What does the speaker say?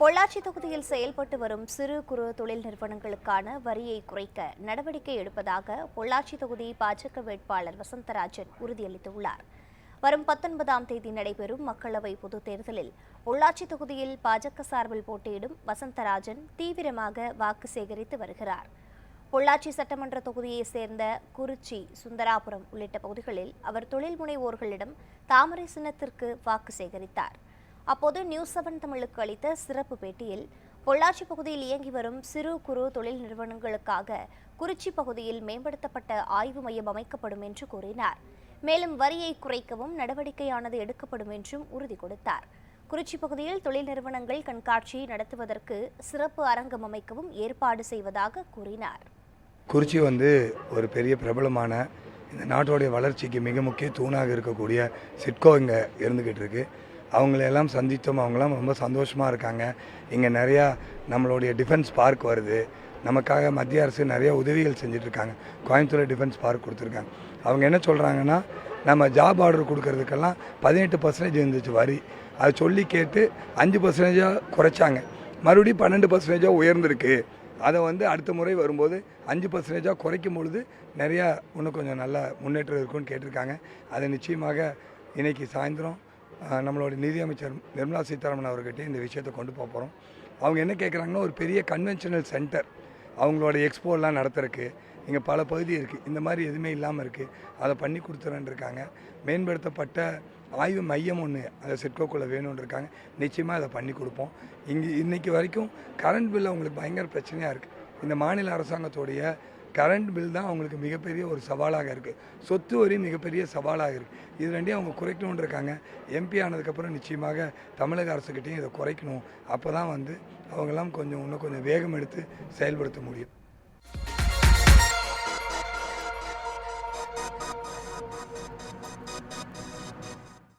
பொள்ளாச்சி தொகுதியில் செயல்பட்டு வரும் சிறு குறு தொழில் நிறுவனங்களுக்கான வரியை குறைக்க நடவடிக்கை எடுப்பதாக பொள்ளாச்சி தொகுதி பாஜக வேட்பாளர் வசந்தராஜன் உறுதியளித்துள்ளார். வரும் பத்தொன்பதாம் தேதி நடைபெறும் மக்களவை பொதுத் தேர்தலில் பொள்ளாச்சி தொகுதியில் பாஜக சார்பில் போட்டியிடும் வசந்தராஜன் தீவிரமாக வாக்கு சேகரித்து வருகிறார். பொள்ளாச்சி சட்டமன்ற தொகுதியைச் சேர்ந்த குறிச்சி சுந்தராபுரம் உள்ளிட்ட பகுதிகளில் அவர் தொழில் முனைவோர்களிடம் தாமரை சின்னத்திற்கு வாக்கு சேகரித்தார். அப்போது நியூஸ் செவன் தமிழுக்கு அளித்த சிறப்பு பேட்டியில் பொள்ளாச்சி பகுதியில் இயங்கி வரும் சிறு குறு தொழில் நிறுவனங்களுக்காக குறிச்சி பகுதியில் மேம்படுத்தப்பட்ட ஆய்வு மையம் அமைக்கப்படும் என்று கூறினார். மேலும் வரியை குறைக்கவும் நடவடிக்கையானது எடுக்கப்படும் என்றும் உறுதி கொடுத்தார். குறிச்சி பகுதியில் தொழில் நிறுவனங்கள் கண்காட்சி நடத்துவதற்கு சிறப்பு அரங்கம் அமைக்கவும் ஏற்பாடு செய்வதாக கூறினார். குறிச்சி வந்து ஒரு பெரிய பிரபலமான இந்த நாட்டோடைய வளர்ச்சிக்கு மிக முக்கிய தூணாக இருக்கக்கூடிய சிட்கோ இங்கே இருந்துக்கிட்டு இருக்கு. அவங்களையெல்லாம் சந்தித்தோம். அவங்களாம் ரொம்ப சந்தோஷமாக இருக்காங்க. இங்கே நிறையா நம்மளுடைய டிஃபென்ஸ் பார்க் வருது. நமக்காக மத்திய அரசு நிறைய உதவிகள் செஞ்சிட்ருக்காங்க. கோயம்புத்தூர் டிஃபென்ஸ் பார்க் கொடுத்துருக்காங்க. அவங்க என்ன சொல்கிறாங்கன்னா நம்ம ஜாப் ஆர்டர் கொடுக்கறதுக்கெல்லாம் பதினெட்டு பர்சன்டேஜ் இருந்துச்சு வரி. அதை சொல்லி கேட்டு அஞ்சு பர்சன்டேஜாக குறைச்சாங்க. மறுபடியும் பன்னெண்டு பர்சன்டேஜாக உயர்ந்திருக்கு. அதை வந்து அடுத்த முறை வரும்போது அஞ்சு பர்சன்டேஜாக குறைக்கும் பொழுது நிறையா இன்னும் கொஞ்சம் நல்ல முன்னேற்றம் இருக்கும்னு கேட்டிருக்காங்க. அதை நிச்சயமாக இன்றைக்கி சாயந்தரம் நம்மளோட நிதியமைச்சர் நிர்மலா சீதாராமன் அவர்கிட்ட இந்த விஷயத்தை கொண்டு போக போகிறோம் அவங்க என்ன கேட்குறாங்கன்னா ஒரு பெரிய கன்வென்ஷனல் சென்டர் அவங்களோட எக்ஸ்போலாம் நடத்துறக்கு இங்கே பல பகுதி இருக்குது இந்த மாதிரி எதுவுமே இல்லாமல் இருக்குது அதை பண்ணி கொடுத்துறேன்ருக்காங்க மேம்படுத்தப்பட்ட ஆய்வு மையம் ஒன்று அதை சிட்கோக்குள்ளே வேணும்னு இருக்காங்க. நிச்சயமாக அதை பண்ணி கொடுப்போம். இங்கே இன்றைக்கி வரைக்கும் கரண்ட் பில் அவங்களுக்கு பயங்கர பிரச்சனையாக இருக்குது இந்த மாநில அரசாங்கத்தோடைய கரண்ட் பில் தான் அவங்களுக்கு மிகப்பெரிய ஒரு சவாலாக இருக்குது சொத்து வரி மிகப்பெரிய சவாலாக இருக்குது இது ரெண்டையும் அவங்க குறைக்கணும்னு இருக்காங்க. எம்பி ஆனதுக்கப்புறம் நிச்சயமாக தமிழக அரசுக்கிட்டையும் இதை குறைக்கணும். அப்போ தான் வந்து அவங்கெல்லாம் கொஞ்சம் இன்னும் கொஞ்சம் வேகம் எடுத்து செயல்படுத்த முடியும்.